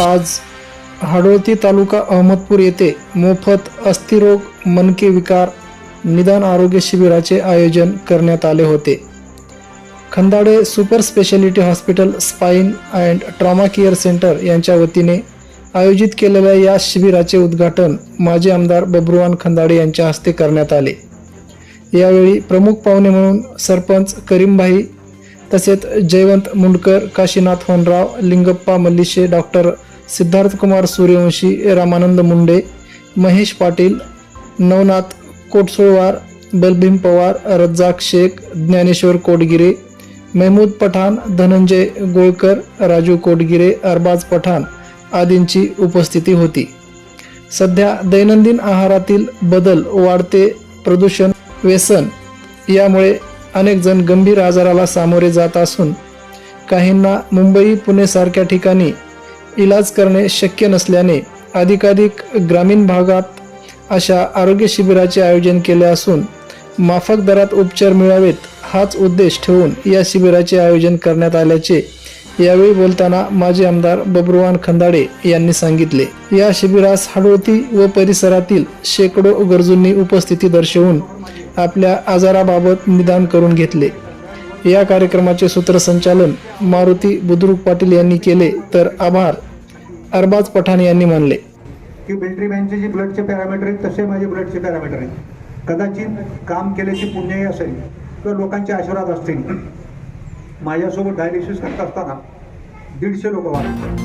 आज हाडोळती तालुका अहमदपूर येथे मोफत अस्थिरोग मनके विकार निदान आरोग्य शिबिराचे आयोजन करण्यात आले होते. Khandade super speciality hospital spine and trauma care centre यांच्या वतीने आयोजित केलेल्या या शिबिराचे उद्घाटन माजी आमदार बब्रुवान खंदाडे यांच्या हस्ते करण्यात आले. यावेळी प्रमुख पाहुणे म्हणून सरपंच करीमभाई तसेच जयवंत मुंडकर काशीनाथ होनराव लिंगप्पा मल्लिशे डॉक्टर सिद्धार्थकुमार सूर्यवंशी रामानंद मुंडे महेश पाटील नवनाथ कोटसुळवार बलभीम पवार रज्जाक शेख ज्ञानेश्वर कोटगिरे महमूद पठाण धनंजय गोळकर राजू कोटगिरे अरबाज पठाण आदींची उपस्थिती होती. सध्या दैनंदिन आहारातील बदल वाढते प्रदूषण व्यसन यामुळे अनेक जण गंभीर आजाराला सामोरे जात असून काहींना मुंबई पुणे सारख्या ठिकाणी इलाज करणे शक्य नसल्याने अधिकाधिक ग्रामीण भागात अशा आरोग्य शिबिराचे आयोजन केले असून माफक दरात उपचार मिळावेत हाच उद्देश ठेवून या शिबिराचे आयोजन करण्यात आल्याचे यावेळी बोलताना माजी आमदार बब्रुवान खंदाडे यांनी सांगितले. या शिबिरास हाडोळती व परिसरातील शेकडो गरजूंनी उपस्थिती दर्शवून आपल्या आजाराबाबत निदान करून घेतले. या कार्यक्रमाचे सूत्रसंचालन मारुती बुद्रुक पाटील यांनी केले तर आभार. अरबाज पठाण यांनी मानले. की मिलिटरी मॅनचे जे ब्लडचे पॅरामीटर आहेत तसे माझे ब्लडचे पॅरामीटर आहेत. कदाचित काम केल्याची पुण्यही असेल किंवा लोकांचे आशीर्वाद असतील. माझ्यासोबत डायलिसिस करत असताना दीडशे लोक वाढले.